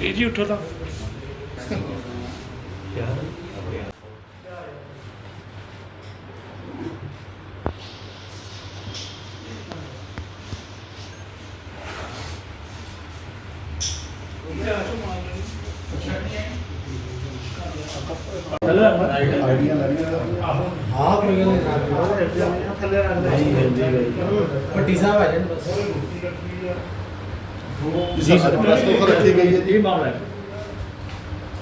ਇਹ ਜੀ ਉੱਠੋ ਤਾਂ। ਹਾਂ ਕੋਈ ਗੱਲ ਨਹੀਂ ਥੱਲੇ ਰੱਖ ਦੇ ਪੱਟੀ ਸਾਹਿਬ ਆ ਜਾਣ ਬਸ। ਜੀ ਸਰ। ਰੱਖੀ ਗਈ ਹੈ ਜੀ ਇਹ ਮਾਮਲਾ ਹੈ।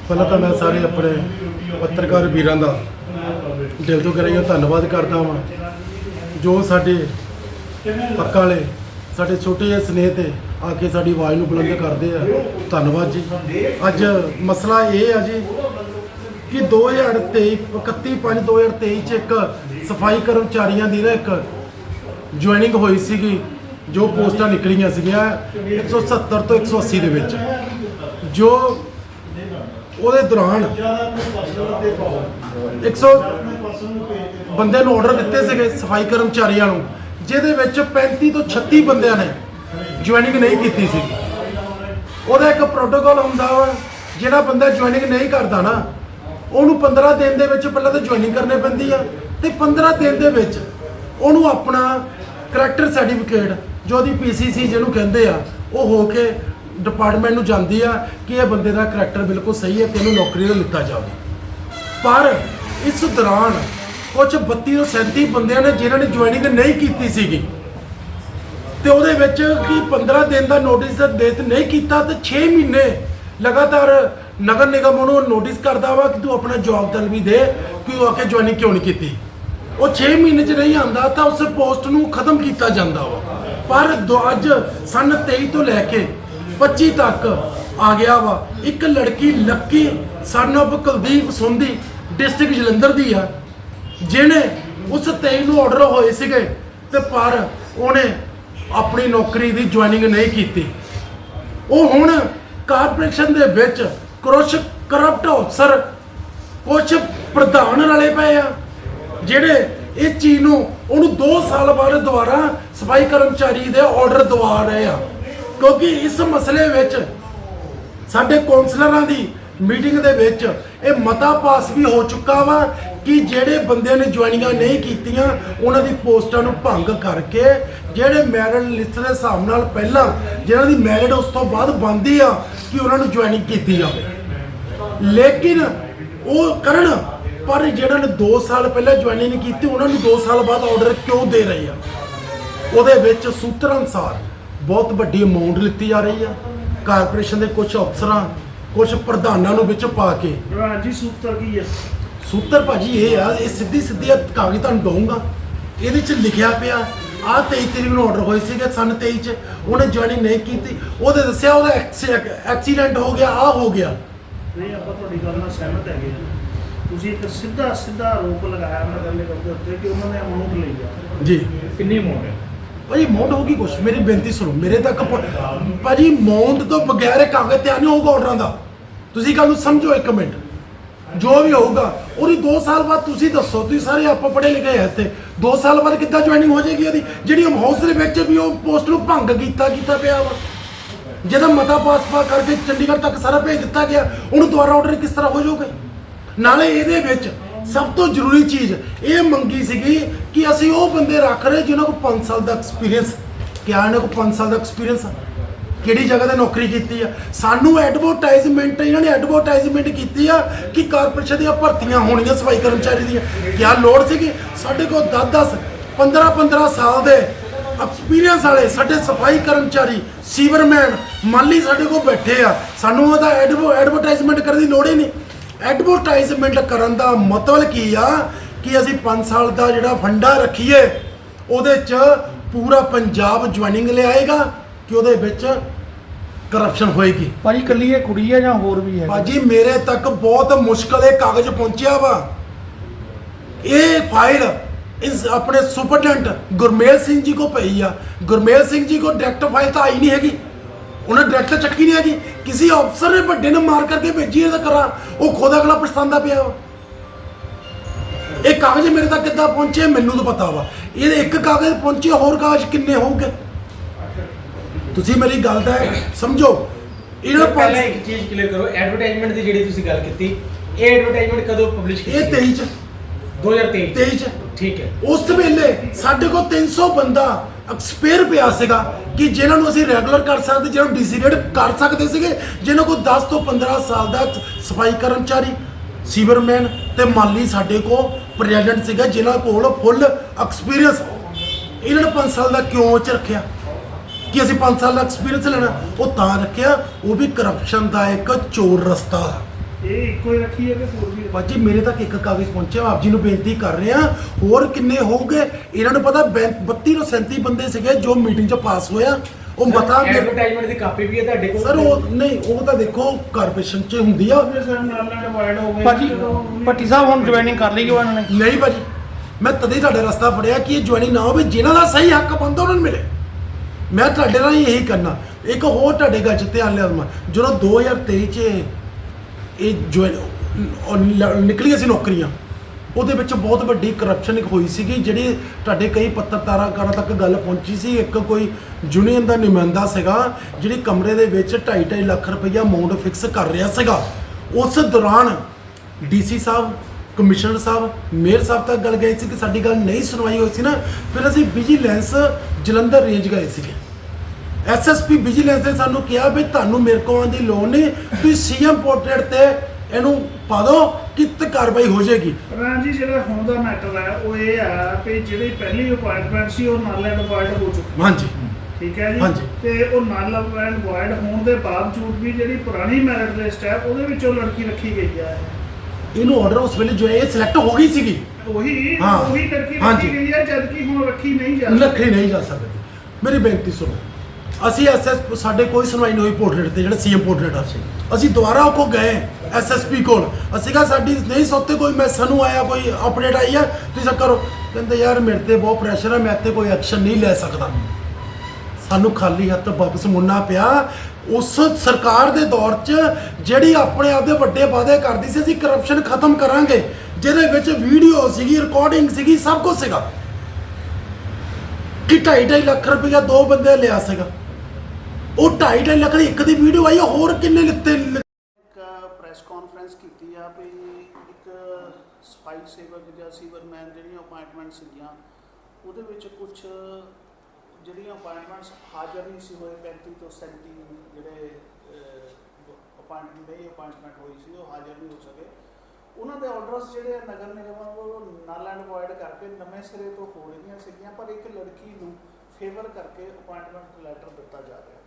ਪਹਿਲਾਂ ਤਾਂ ਮੈਂ ਸਾਰੇ ਆਪਣੇ ਪੱਤਰਕਾਰ ਵੀਰਾਂ ਦਾ ਦਿਲ ਤੋਂ ਕਰਾਈਓ ਧੰਨਵਾਦ ਕਰਦਾ ਹਾਂ ਜੋ ਸਾਡੇ ਪੱਕਾ ਵਾਲੇ ਸਾਡੇ ਛੋਟੇ ਜਿਹੇ ਸਨੇਹ ਤੇ ਆ ਕੇ ਸਾਡੀ ਆਵਾਜ਼ ਨੂੰ ਬੁਲੰਦ ਕਰਦੇ ਆ ਧੰਨਵਾਦ ਜੀ। ਅੱਜ ਮਸਲਾ ਇਹ ਆ ਜੀ ਕਿ 2023 31 5 2023 ਚ ਇੱਕ ਸਫ਼ਾਈ ਕਰਮਚਾਰੀਆਂ ਦੀ ਨਾ ਇੱਕ ਜੁਆਇਨਿੰਗ ਹੋਈ ਸੀਗੀ। ਜੋ ਪੋਸਟਾਂ ਨਿਕਲੀਆਂ ਸੀਗੀਆਂ 170 ਤੋਂ 180 ਦੇ ਵਿੱਚ, ਜੋ ਉਹਦੇ ਦੌਰਾਨ 100 ਬੰਦੇ ਨੂੰ ਆਰਡਰ ਦਿੱਤੇ ਸੀਗੇ ਸਫ਼ਾਈ ਕਰਮਚਾਰੀਆਂ ਨੂੰ, ਜਿਹਦੇ ਵਿੱਚ 35 ਤੋਂ 36 ਬੰਦਿਆਂ ਨੇ ਜੁਆਇਨਿੰਗ ਨਹੀਂ ਕੀਤੀ ਸੀ। ਉਹਦਾ ਇੱਕ ਪ੍ਰੋਟੋਕਾਲ ਹੁੰਦਾ ਵਾ, ਜਿਹੜਾ ਬੰਦਾ ਜੁਆਇਨਿੰਗ ਨਹੀਂ ਕਰਦਾ ਨਾ, ਉਹਨੂੰ 15 ਦਿਨ ਦੇ ਵਿੱਚ ਪਹਿਲਾਂ ਤਾਂ ਜੁਆਇਨਿੰਗ ਕਰਨੀ ਪੈਂਦੀ ਆ ਤੇ 15 ਦਿਨ ਦੇ ਵਿੱਚ ਉਹਨੂੰ ਆਪਣਾ ਕਰੈਕਟਰ ਸਰਟੀਫਿਕੇਟ, ਜੋ ਉਹਦੀ ਪੀਸੀਸੀ ਜਿਹਨੂੰ ਕਹਿੰਦੇ ਆ, ਉਹ ਹੋ ਕੇ ਡਿਪਾਰਟਮੈਂਟ ਨੂੰ ਜਾਂਦੀ ਆ ਕਿ ਇਹ ਬੰਦੇ ਦਾ ਕਰੈਕਟਰ ਬਿਲਕੁਲ ਸਹੀ ਹੈ ਤੇ ਇਹਨੂੰ ਨੌਕਰੀ ਤੇ ਲਿੱਤਾ ਜਾਵੇ। ਪਰ ਇਸ ਦੌਰਾਨ ਕੁਝ 32 ਤੋਂ 37 ਬੰਦਿਆਂ ਨੇ ਜਿਨ੍ਹਾਂ ਨੇ ਜੁਆਇਨਿੰਗ ਨਹੀਂ ਕੀਤੀ ਸੀਗੀ, ਤੇ ਉਹਦੇ ਵਿੱਚ ਕਿ 15 ਦਿਨ ਦਾ ਨੋਟਿਸ ਦੇਤ ਨਹੀਂ ਕੀਤਾ ਤੇ 6 ਮਹੀਨੇ ਲਗਾਤਾਰ ਨਗਰ ਨਿਗਮ ਉਹਨੂੰ ਨੋਟਿਸ ਕਰਦਾ ਵਾ ਕਿ ਤੂੰ ਆਪਣਾ ਜੌਬ ਤਲਬੀ ਦੇ, ਕਿ ਉਹ ਆ ਕੇ ਜੁਆਇਨਿੰਗ ਕਿਉਂ ਨਹੀਂ ਕੀਤੀ? ਉਹ 6 ਮਹੀਨੇ ਚ ਨਹੀਂ ਆਂਦਾ ਤਾਂ ਉਸ ਪੋਸਟ ਨੂੰ ਖਤਮ ਕੀਤਾ ਜਾਂਦਾ ਵਾ। ਪਰ ਦੋ- ਅੱਜ ਸਨ 23 ਤੋਂ ਲੈ ਕੇ 25 ਤੱਕ ਆ ਗਿਆ ਵਾ। ਇੱਕ ਲੜਕੀ Lucky son of Kuldeep Sundi district Jalandhar ਦੀ ਆ, ਜਿਹਨੇ ਉਸ 23 ਨੂੰ ਆਰਡਰ ਹੋਏ ਸੀਗੇ ਤੇ ਪਰ ਉਹਨੇ ਆਪਣੀ ਨੌਕਰੀ ਦੀ ਜੁਆਇਨਿੰਗ ਨਹੀਂ ਕੀਤੀ। ਉਹ ਹੁਣ ਕਾਰਪੋਰੇਸ਼ਨ ਦੇ ਵਿੱਚ ਕੁਛ ਕਰਪਟ ਅਫਸਰ ਕੁਛ ਪ੍ਰਧਾਨ ਰਲੇ ਪਏ ਆ। ਜਿਹੜੇ ਇਸ ਚੀਜ਼ ਨੂੰ ਉਹਨੂੰ 2 ਸਾਲ ਬਾਅਦ ਦੁਬਾਰਾ ਸਫ਼ਾਈ ਕਰਮਚਾਰੀ ਦੇ ਆਰਡਰ ਦਵਾ ਰਹੇ ਆ। ਕਿਉਂਕਿ ਇਸ ਮਸਲੇ ਵਿੱਚ ਸਾਡੇ ਕੌਂਸਲਰਾਂ ਦੀ ਮੀਟਿੰਗ ਦੇ ਵਿੱਚ ਇਹ ਮਤਾ ਪਾਸ ਵੀ ਹੋ ਚੁੱਕਾ ਵਾ ਕਿ ਜਿਹੜੇ ਬੰਦਿਆਂ ਨੇ ਜੁਆਇਨਿੰਗਾਂ ਨਹੀਂ ਕੀਤੀਆਂ, ਉਹਨਾਂ ਦੀ ਪੋਸਟਾਂ ਨੂੰ ਭੰਗ ਕਰਕੇ ਜਿਹੜੇ ਮੈਰਿਟ ਲਿਸਟ ਦੇ ਹਿਸਾਬ ਨਾਲ ਪਹਿਲਾਂ ਜਿਹਨਾਂ ਦੀ ਮੈਰਿਟ ਉਸ ਤੋਂ ਬਾਅਦ ਬੰਦੀ ਆ ਕਿ ਉਹਨਾਂ ਨੂੰ ਜੁਆਇਨਿੰਗ ਕੀਤੀ ਜਾਵੇ। ਲੇਕਿਨ ਉਹ ਕਰਨ ਪਰ ਜਿਹੜਾ ਨੇ 2 ਸਾਲ ਪਹਿਲਾਂ ਜੁਆਇਨਿੰਗ ਕੀਤੀ ਉਹਨਾਂ ਨੂੰ 2 ਸਾਲ ਬਾਅਦ ਆਰਡਰ ਕਿਉਂ ਦੇ ਰਹੇ ਆ? ਉਹਦੇ ਵਿੱਚ ਸੂਤਰ ਅਨੁਸਾਰ ਬਹੁਤ ਵੱਡੀ ਅਮਾਉਂਟ ਲਿੱਤੀ ਜਾ ਰਹੀ ਆ। ਕਾਰਪੋਰੇਸ਼ਨ ਦੇ ਕੁਝ ਅਫਸਰਾਂ ਕੁਝ ਪ੍ਰਧਾਨਾਂ ਨੂੰ ਵਿੱਚ ਪਾ ਕੇ। ਪ੍ਰਧਾਨ ਜੀ ਸੂਤਰ ਕੀ ਹੈ ਸੂਤਰ ਭਾਜੀ ਇਹ ਆ ਇਹ ਸਿੱਧੀ ਸਿੱਧੀ ਆ ਕਾਗਜ਼ ਤੁਹਾਨੂੰ ਦਊਂਗਾ। ਇਹਦੇ ਚ ਲਿਖਿਆ ਪਿਆ ਆ 23 ਤਰੀਕ ਨੂੰ ਆਰਡਰ ਹੋਏ ਸੀਗੇ ਸਨ 23 ਚ ਉਹਨੇ ਜੁਆਇਨਿੰਗ ਨਹੀਂ ਕੀਤੀ। ਉਹਦੇ ਦੱਸਿਆ ਉਹਦਾ ਐਕਸੀਡੈਂਟ ਹੋ ਗਿਆ ਆ ਹੋ ਗਿਆ। ਨਹੀਂ ਆਪਾਂ ਤੁਹਾਡੀ ਗੱਲ ਨਾਲ ਸਹਿਮਤ ਹੈਗੇ। ਤੁਸੀਂ ਇੱਕ ਸਿੱਧਾ ਸਿੱਧਾ ਆਰੋਪ ਲਗਾਇਆ ਮੈਂ ਗੱਲ ਕਰਦੇ ਉੱਤੇ ਕਿ ਉਹਨਾਂ ਨੇ ਅਮਾਉਂਟ ਲਈ ਆ। ਜੀ। ਕਿੰਨੀ ਅਮਾਉਂਟ ਹੈ? ਭਾਜੀ ਮੌਂਟ ਹੋਗੀ ਕੁਛ ਮੇਰੀ ਬੇਨਤੀ ਸੁਣੋ ਮੇਰੇ ਤੱਕ ਭਾਜੀ ਮੌਂਟ ਤੋਂ ਬਗੈਰ ਇਹ ਕਾਗਜ਼ ਤਿਆਰ ਨਹੀਂ ਹੋਊਗਾ ਆਰਡਰਾਂ ਦਾ। ਤੁਸੀਂ ਗੱਲ ਨੂੰ ਸਮਝੋ ਇੱਕ ਮਿੰਟ। ਜੋ ਵੀ ਹੋਊਗਾ ਉਹਦੀ 2 ਸਾਲ ਬਾਅਦ ਤੁਸੀਂ ਦੱਸੋ ਤੁਸੀਂ ਸਾਰੇ ਆਪਾਂ ਪੜ੍ਹੇ ਲਿਖੇ ਹੈ ਇੱਥੇ। 2 ਸਾਲ ਬਾਅਦ ਕਿੱਦਾਂ ਜੁਆਇਨਿੰਗ ਹੋ ਜਾਏਗੀ ਉਹਦੀ? ਜਿਹੜੀ ਹਾਊਸ ਦੇ ਵਿੱਚ ਵੀ ਉਹ ਪੋਸਟ ਨੂੰ ਭੰਗ ਕੀਤਾ ਕੀਤਾ ਪਿਆ ਵਾ। ਜਿਹਦਾ ਮਤਾ ਪਾਸ ਪਾ ਕਰਕੇ ਚੰਡੀਗੜ੍ਹ ਤੱਕ ਸਾਰਾ ਭੇਜ ਦਿੱਤਾ ਗਿਆ ਉਹਨੂੰ ਦੁਬਾਰਾ ਆਰਡਰ ਕਿਸ ਤਰ੍ਹਾਂ ਹੋ ਜਾਊਗਾ? ਨਾਲੇ ਇਹਦੇ ਵਿੱਚ ਸਭ ਤੋਂ ਜ਼ਰੂਰੀ ਚੀਜ਼ ਇਹ ਮੰਗੀ ਸੀਗੀ ਕਿ ਅਸੀਂ ਉਹ ਬੰਦੇ ਰੱਖ ਰਹੇ ਜਿਨ੍ਹਾਂ ਕੋਲ 5 ਸਾਲ ਦਾ ਐਕਸਪੀਰੀਅੰਸ ਕਿਆ ਇਹਨਾਂ ਕੋਲ 5 ਸਾਲ ਦਾ ਐਕਸਪੀਰੀਅੰਸ ਆ? ਕਿਹੜੀ ਜਗ੍ਹਾ ਤੇ ਨੌਕਰੀ ਕੀਤੀ ਆ? ਸਾਨੂੰ ਐਡਵਰਟਾਈਜ਼ਮੈਂਟ ਇਹਨਾਂ ਨੇ ਐਡਵਰਟਾਈਜ਼ਮੈਂਟ ਕੀਤੀ ਆ ਕਿ ਕਾਰਪੋਰੇਸ਼ਨ ਦੀਆਂ ਭਰਤੀਆਂ ਹੋਣੀਆਂ ਸਫ਼ਾਈ ਕਰਮਚਾਰੀ ਦੀਆਂ। ਕਿਆ ਲੋੜ ਸੀਗੀ? ਸਾਡੇ ਕੋਲ 10 10 15 15 ਸਾਲ ਦੇ ਐਕਸਪੀਰੀਅੰਸ ਵਾਲੇ ਸਾਡੇ ਸਫ਼ਾਈ ਕਰਮਚਾਰੀ, ਸੀਵਰਮੈਨ, ਮਾਲੀ ਸਾਡੇ ਕੋਲ ਬੈਠੇ ਆ। ਸਾਨੂੰ ਉਹਦਾ ਐਡਵਰਟਾਈਜ਼ਮੈਂਟ ਕਰਨ ਦੀ ਲੋੜ ਹੀ ਨਹੀਂ। ਐਡਵਰਟਾਈਜ਼ਮੈਂਟ ਕਰਨ ਦਾ ਮਤਲਬ ਕੀ ਆ? ਕਿ ਅਸੀਂ 5 ਸਾਲ ਦਾ ਜਿਹੜਾ ਫੰਡਾ ਰੱਖੀਏ ਉਹਦੇ ਚ ਪੂਰਾ ਪੰਜਾਬ ਜੁਆਇਨਿੰਗ ਲਿਆਏਗਾ ਕਿ ਉਹਦੇ ਵਿੱਚ ਕਰਪਸ਼ਨ ਹੋਏਗੀ। ਭਾਜੀ ਕੱਲੀ ਇਹ ਕੁੜੀ ਹੈ ਜਾਂ ਹੋਰ ਵੀ ਹੈ ਭਾਜੀ ਮੇਰੇ ਤੱਕ ਬਹੁਤ ਮੁਸ਼ਕਲ ਇਹ ਕਾਗਜ਼ ਪਹੁੰਚਿਆ ਵਾ। ਇਹ ਫਾਈਲ ਇਸ ਆਪਣੇ ਸੁਪਰਡੈਂਟ ਗੁਰਮੇਲ ਸਿੰਘ ਜੀ ਕੋ ਪਈ ਆ। ਗੁਰਮੇਲ ਸਿੰਘ ਜੀ ਕੋ ਡਾਇਰੈਕਟ ਫਾਈਲ ਤਾਂ ਆਈ ਨਹੀਂ ਹੈਗੀ। ਉਹਨਾਂ ਡਾਇਰੈਕਟ ਚੱਕੀ ਨਹੀਂ ਹੈਗੀ। ਕਿਸੇ ਅਫਸਰ ਨੇ ਵੱਡੇ ਨੇ ਮਾਰ ਕਰਕੇ ਭੇਜੀ ਇਹਦਾ ਕਰਾ ਉਹ ਖੁਦ ਅਗਲਾ ਪਛਤਾਉਂਦਾ ਪਿਆ ਵਾ। ਇਹ ਕਾਗਜ਼ ਮੇਰੇ ਤੱਕ ਕਿੱਦਾਂ ਪਹੁੰਚੇ ਮੈਨੂੰ ਤਾਂ ਪਤਾ ਵਾ। ਇਹਦੇ ਇੱਕ ਕਾਗਜ਼ ਪਹੁੰਚੇ ਹੋਰ ਕਾਗਜ਼ ਕਿੰਨੇ ਹੋਊਗੇ? ਤੁਸੀਂ ਮੇਰੀ ਗੱਲ ਦਾ ਸਮਝੋ। ਇਹਨਾਂ ਪਹਿਲਾਂ ਇੱਕ ਚੀਜ਼ ਕਲੀਅਰ ਕਰੋ ਐਡਵਰਟਾਈਜ਼ਮੈਂਟ ਦੀ ਜਿਹੜੀ ਤੁਸੀਂ ਗੱਲ ਕੀਤੀ ਇਹ ਐਡਵਰਟਾਈਜ਼ਮੈਂਟ ਕਦੋਂ ਪਬਲਿਸ਼ ਕੀਤੀ? ਇਹ 23 ਚ। 2023 23 ਚ। ਠੀਕ ਹੈ। ਉਸ ਵੇਲੇ ਸਾਡੇ ਕੋਲ 300 ਬੰਦਾ ਐਕਸਪਾਇਰ ਪਿਆ ਸੀਗਾ ਕਿ ਜਿਨ੍ਹਾਂ ਨੂੰ ਅਸੀਂ ਰੈਗੂਲਰ ਕਰ ਸਕਦੇ ਜਿਹਨਾਂ ਨੂੰ ਡੀਸੀਰੇਟ ਕਰ ਸਕਦੇ ਸੀਗੇ, ਜਿਨ੍ਹਾਂ ਕੋਲ 10 ਤੋਂ 15 ਸਾਲ ਦਾ ਸਫ਼ਾਈ ਕਰਮਚਾਰੀ, ਸੀਵਰਮੈਨ ਤੇ ਮਾਲੀ ਸਾਡੇ ਕੋਲ ਪ੍ਰੈਜ਼ੈਂਟ ਸੀਗਾ, ਜਿਨ੍ਹਾਂ ਕੋਲ ਫੁੱਲ ਐਕਸਪੀਰੀਅੰਸ ਇਹਨਾਂ ਨੇ 5 ਸਾਲ ਦਾ ਕਿਉਂ ਚ ਰੱਖਿਆ? ਕਿ ਅਸੀਂ 5 ਸਾਲ ਦਾ ਐਕਸਪੀਰੀਅੰਸ ਲੈਣਾ, ਉਹ ਤਾਂ ਰੱਖਿਆ, ਉਹ ਵੀ ਕਰਪਸ਼ਨ ਦਾ ਇੱਕ ਚੋਰ ਰਸਤਾ। ਹੈ ਇਹ ਇੱਕੋ ਹੀ ਰੱਖੀ ਹੈ ਕਿ ਹੋਰ ਵੀ? ਬਾਜੀ ਮੇਰੇ ਤੱਕ ਇੱਕ ਕਾਗਜ਼ ਪਹੁੰਚਿਆ ਆਪ ਜੀ ਨੂੰ ਬੇਨਤੀ ਕਰ ਰਹੇ ਹਾਂ ਹੋਰ ਕਿੰਨੇ ਹੋਊਗੇ? ਇਹਨਾਂ ਨੂੰ ਪਤਾ ਬੈਂ- 32 ਤੋਂ 37 ਬੰਦੇ ਸੀਗੇ ਜੋ ਮੀਟਿੰਗ 'ਚ ਪਾਸ ਹੋਇਆ। ਉਹ ਮਤਾ ਐਡਵਰਟਾਈਜ਼ਮੈਂਟ ਦੀ ਕਾਪੀ ਵੀ ਹੈ ਤੁਹਾਡੇ ਕੋਲ? ਸਰ ਉਹ ਨਹੀਂ ਉਹ ਤਾਂ ਦੇਖੋ ਕਾਰਪੋਰੇਸ਼ਨ 'ਚ ਹੁੰਦੀ ਆ। ਉਹਦੇ ਸਰ ਨਾਲ ਨਾਲ ਡਿਵਾਈਡ ਹੋ ਗਏ ਭਾਜੀ ਜਦੋਂ ਭੱਟੀ ਸਾਹਿਬ ਹੁਣ ਜੁਆਇਨਿੰਗ ਕਰ ਲਈ ਉਹਨਾਂ ਨੇ? ਨਹੀਂ ਭਾਜੀ ਮੈਂ ਤਦੇ ਤੁਹਾਡੇ ਰਸਤਾ ਫੜਿਆ ਕਿ ਇਹ ਜੁਆਇਨਿੰਗ ਨਾ ਹੋਵੇ ਜਿਨ੍ਹਾਂ ਦਾ ਸਹੀ ਹੱਕ ਬੰਦਾ ਉਹਨਾਂ ਨੂੰ ਮਿਲੇ। ਮੈਂ ਤੁਹਾਡੇ ਨਾਲ ਇਹੀ ਕਰਨਾ। ਇੱਕ ਹੋਰ ਤੁਹਾਡੇ ਗੱਲ 'ਚ ਧਿਆਨ ਲਿਆਵਾਂ ਜਦੋਂ 2023 'ਚ ਇਹ ਜੁਆਇਨ ਨਿਕਲੀਆਂ ਸੀ ਨੌਕਰੀਆਂ। ਉਹਦੇ ਵਿੱਚ ਬਹੁਤ ਵੱਡੀ ਕਰਪਸ਼ਨ ਇੱਕ ਹੋਈ ਸੀਗੀ, ਜਿਹੜੀ ਤੁਹਾਡੇ ਕਈ ਪੱਤਰਕਾਰਾਂ ਕਾਰਾਂ ਤੱਕ ਗੱਲ ਪਹੁੰਚੀ ਸੀ। ਇੱਕ ਕੋਈ ਯੂਨੀਅਨ ਦਾ ਨੁਮਾਇੰਦਾ ਸੀਗਾ, ਜਿਹੜੀ ਕਮਰੇ ਦੇ ਵਿੱਚ 2.5 ਲੱਖ ਰੁਪਈਆ ਅਮਾਉਂਟ ਫਿਕਸ ਕਰ ਰਿਹਾ ਸੀਗਾ। ਉਸ ਦੌਰਾਨ ਡੀਸੀ ਸਾਹਿਬ ਕਮਿਸ਼ਨਰ ਸਾਹਿਬ ਮੇਅਰ ਸਾਹਿਬ ਤੱਕ ਗੱਲ ਗਈ ਸੀ ਕਿ ਸਾਡੀ ਗੱਲ ਨਹੀਂ ਸੁਣਵਾਈ ਹੋਈ ਸੀ ਨਾ, ਫਿਰ ਅਸੀਂ ਵਿਜੀਲੈਂਸ ਜਲੰਧਰ ਰੇਂਜ ਗਏ ਸੀਗੇ। ਐਸਐਸਪੀ ਵਿਜੀਲੈਂਸ ਨੇ ਸਾਨੂੰ ਕਿਹਾ ਵੀ ਤੁਹਾਨੂੰ ਮੇਰੇ ਕੋਲ ਆਉਣ ਦੀ ਲੋੜ ਨਹੀਂ। ਤੁਸੀਂ ਸੀਐਮ ਪੋਰਟਰੇਟ ਤੇ ਇਹਨੂੰ ਪਾ ਦਿਓ ਕਿ ਤੇ ਕਾਰਵਾਈ ਹੋ ਜਾਏਗੀ। ਪ੍ਰਧਾਨ ਜੀ ਜਿਹੜਾ ਹੁਣ ਦਾ ਮੈਟਰ ਹੈ ਉਹ ਇਹ ਆ ਕਿ ਜਿਹੜੀ ਪਹਿਲੀ ਅਪਾਇੰਟਮੈਂਟ ਸੀ ਉਹ ਨਾਲ ਐਂਡ ਵਾਈਡ ਹੋ ਚੁੱਕੀ ਹਾਂਜੀ। ਠੀਕ ਹੈ ਜੀ। ਤੇ ਉਹ ਨਾਲ ਐਂਡ ਵਾਈਡ ਹੋਣ ਦੇ ਬਾਵਜੂਦ ਵੀ ਜਿਹੜੀ ਪੁਰਾਣੀ ਮੈਰਿਟ ਲਿਸਟ ਹੈ ਉਹਦੇ ਵਿੱਚੋਂ ਲੜਕੀ ਰੱਖੀ ਗਈ ਹੈ। ਇਹਨੂੰ ਆਰਡਰ ਉਸ ਵੇਲੇ ਜੋ ਇਹ ਸਿਲੈਕਟ ਹੋ ਗਈ ਸੀਗੀ। ਉਹੀ। ਉਹੀ ਲੜਕੀ। ਰੱਖੀ ਗਈ ਹੈ ਜਦ ਕਿ ਹੁਣ ਰੱਖੀ ਨਹੀਂ ਜਾ ਲੱਖੀ ਨਹੀਂ ਜਾ ਸਕਦੀ। ਮੇਰੀ ਬੇਨਤੀ ਸੁਣੋ। ਅਸੀਂ ਐਸਐਸ ਸਾਡੇ ਕੋਈ ਸੁਣਵਾਈ ਨਹੀਂ ਹੋਈ ਪੋਰਟਰੇਟ ਤੇ, ਜਿਹੜਾ ਸੀਐਮ ਪੋਰਟਰੇਟ ਆ ਸੀ ਅਸੀਂ ਦੁਬਾਰਾ ਉਹ ਕੋ ਗਏ ਐਸਐਸਪੀ ਕੋਲ। ਅਸੀਂ ਕਿਹਾ, ਸਾਡੀ ਨਹੀਂ, ਸੋਤੇ ਕੋਈ ਮੈਂ, ਸਾਨੂੰ ਆਇਆ, ਕੋਈ ਅਪਡੇਟ ਆਈ ਆ, ਤੁਸੀਂ ਸਭ ਕਰੋ। ਕਹਿੰਦੇ, ਯਾਰ, ਮੇਰੇ ਤੇ ਬਹੁਤ ਪ੍ਰੈਸ਼ਰ ਹੈ ਮੈਂ ਤੇ ਕੋਈ ਐਕਸ਼ਨ ਨਹੀਂ ਲੈ ਸਕਦਾ। ਸਾਨੂੰ ਖਾਲੀ ਹੱਥ ਵਾਪਸ ਮੁੜਨਾ ਪਿਆ। ਉਸ ਸਰਕਾਰ ਦੇ ਦੌਰ 'ਚ ਜਿਹੜੀ ਆਪਣੇ ਆਪ ਦੇ ਵੱਡੇ ਵਾਅਦੇ ਕਰਦੀ ਸੀ, ਅਸੀਂ ਕਰਪਸ਼ਨ ਖਤਮ ਕਰਾਂਗੇ, ਜਿਹਦੇ ਵਿੱਚ ਵੀਡੀਓ ਸੀਗੀ ਰਿਕਾਰਡਿੰਗ ਸੀਗੀ, ਸਭ ਕੁਝ ਸੀਗਾ। ਕਿ 2.5 ਲੱਖ ਰੁਪਇਆ ਦੋ ਬੰਦੇ ਲਿਆ ਸੀਗਾ। ਉਹ 2.5 ਲੱਖ ਦੀ ਇੱਕ ਦੀ ਵੀਡੀਓ ਆਈ ਆ, ਹੋਰ ਕਿੰਨੇ ਲਿੱਤੇ ਇੱਕ ਪ੍ਰੈਸ ਕਾਨਫਰੰਸ ਕੀਤੀ ਆ ਵੀ ਇੱਕ ਸਫ਼ਾਈ ਸੇਵਕ ਜਾਂ ਸੀਵਰਮੈਨ ਜਿਹੜੀਆਂ ਅਪਾਇੰਟਮੈਂਟ ਸੀਗੀਆਂ ਉਹਦੇ ਵਿੱਚ ਕੁਝ ਜਿਹੜੀਆਂ ਅਪਾਇੰਟਮੈਂਟਸ ਹਾਜ਼ਰ ਨਹੀਂ ਸੀ ਹੋਏ 35 ਤੋਂ 37 ਜਿਹੜੇ ਅਪਾਇੰਟਮੈਂਟ ਨਹੀਂ ਅਪਾਇੰਟਮੈਂਟ ਹੋਈ ਸੀ ਉਹ ਹਾਜ਼ਰ ਨਹੀਂ ਹੋ ਸਕੇ। ਉਹਨਾਂ ਦੇ ਆਰਡਰਸ ਜਿਹੜੇ ਆ ਨਗਰ ਨਿਗਮ ਵੱਲੋਂ ਨਲ ਐਂਡ ਵਾਇਡ ਕਰਕੇ ਨਵੇਂ ਸਿਰੇ ਤੋਂ ਹੋ ਰਹੀਆਂ ਸੀਗੀਆਂ ਪਰ ਇੱਕ ਲੜਕੀ ਨੂੰ ਫੇਵਰ ਕਰਕੇ ਅਪਾਇੰਟਮੈਂਟ ਲੈਟਰ ਦਿੱਤਾ ਜਾ ਰਿਹਾ।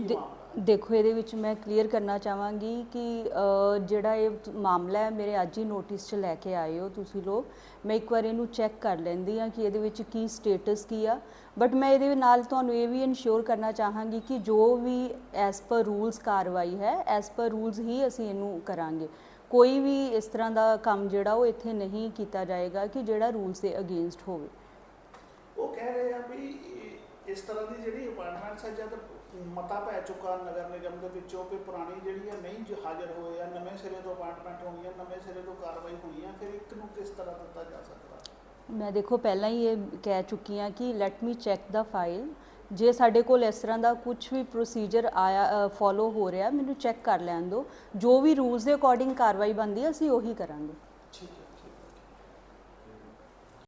ਦੇ- ਦੇਖੋ ਇਹਦੇ ਵਿੱਚ ਮੈਂ ਕਲੀਅਰ ਕਰਨਾ ਚਾਹਾਂਗੀ ਕਿ ਅ, ਜਿਹੜਾ ਇਹ ਤ- ਮਾਮਲਾ ਹੈ ਮੇਰੇ ਅੱਜ ਹੀ ਨੋਟਿਸ 'ਚ ਲੈ ਕੇ ਆਏ ਹੋ ਤੁਸੀਂ ਲੋਕ। ਮੈਂ ਇੱਕ ਵਾਰ ਇਹਨੂੰ ਚੈੱਕ ਕਰ ਲੈਂਦੀ ਹਾਂ ਕਿ ਇਹਦੇ ਵਿੱਚ ਕੀ ਸਟੇਟਸ ਕੀ ਆ। ਬਟ ਮੈਂ ਇਹਦੇ ਨਾਲ ਤੁਹਾਨੂੰ ਇਹ ਵੀ ਇਨਸ਼ੋਰ ਕਰਨਾ ਚਾਹਾਂਗੀ ਕਿ ਜੋ ਵੀ ਐਸ ਪਰ ਰੂਲਸ ਕਾਰਵਾਈ ਹੈ ਐਸ ਪਰ ਰੂਲਸ ਹੀ ਅਸੀਂ ਇਹਨੂੰ ਕਰਾਂਗੇ। ਕੋਈ ਵੀ ਇਸ ਤਰ੍ਹਾਂ ਦਾ ਕੰਮ ਜਿਹੜਾ ਉਹ ਇੱਥੇ ਨਹੀਂ ਕੀਤਾ ਜਾਏਗਾ ਕਿ ਜਿਹੜਾ ਰੂਲਸ ਦੇ ਅਗੇਂਸਟ ਹੋਵੇ। ਉਹ ਕਹਿ ਰਹੇ ਆ ਵੀ ਇਹ- ਇਸ ਤਰ੍ਹਾਂ ਦੀ ਜਿਹੜੀ ਅਪਾਇੰਟਮੈਂਟਸ ਹੈ ਜਦ ਮਤਾ ਪੈ ਚੁੱਕਾ ਨਗਰ ਨਿਗਮ ਦੇ ਵਿੱਚੋਂ ਕਿ ਪੁਰਾਣੀ ਜਿਹੜੀ ਆ ਨਹੀਂ ਜੋ ਹਾਜ਼ਰ ਹੋਏ ਆ, ਨਵੇਂ ਸਿਰੇ ਤੋਂ ਅਪਾਇੰਟਮੈਂਟ ਹੋਣੀ ਆ, ਨਵੇਂ ਸਿਰੇ ਤੋਂ ਕਾਰਵਾਈ ਹੋਣੀ ਆ, ਫਿਰ ਇੱਕ ਨੂੰ ਕਿਸ ਤਰ੍ਹਾਂ ਦਿੱਤਾ ਜਾ ਸਕਦਾ? ਮੈਂ ਦੇਖੋ, ਪਹਿਲਾਂ ਹੀ ਇਹ ਕਹਿ ਚੁੱਕੀ ਹਾਂ ਕਿ ਲੈਟ ਮੀ ਚੈੱਕ ਦਾ ਫਾਈਲ ਜੇ ਸਾਡੇ ਕੋਲ ਇਸ ਤਰ੍ਹਾਂ ਦਾ ਕੁਝ ਵੀ ਪ੍ਰੋਸੀਜਰ ਆਇਆ ਫੋਲੋ ਹੋ ਰਿਹਾ, ਮੈਨੂੰ ਚੈੱਕ ਕਰ ਲੈਣ ਦਿਓ। ਜੋ ਵੀ ਰੂਲਸ ਦੇ ਅਕੋਰਡਿੰਗ ਕਾਰਵਾਈ ਬਣਦੀ ਅਸੀਂ ਉਹੀ ਕਰਾਂਗੇ।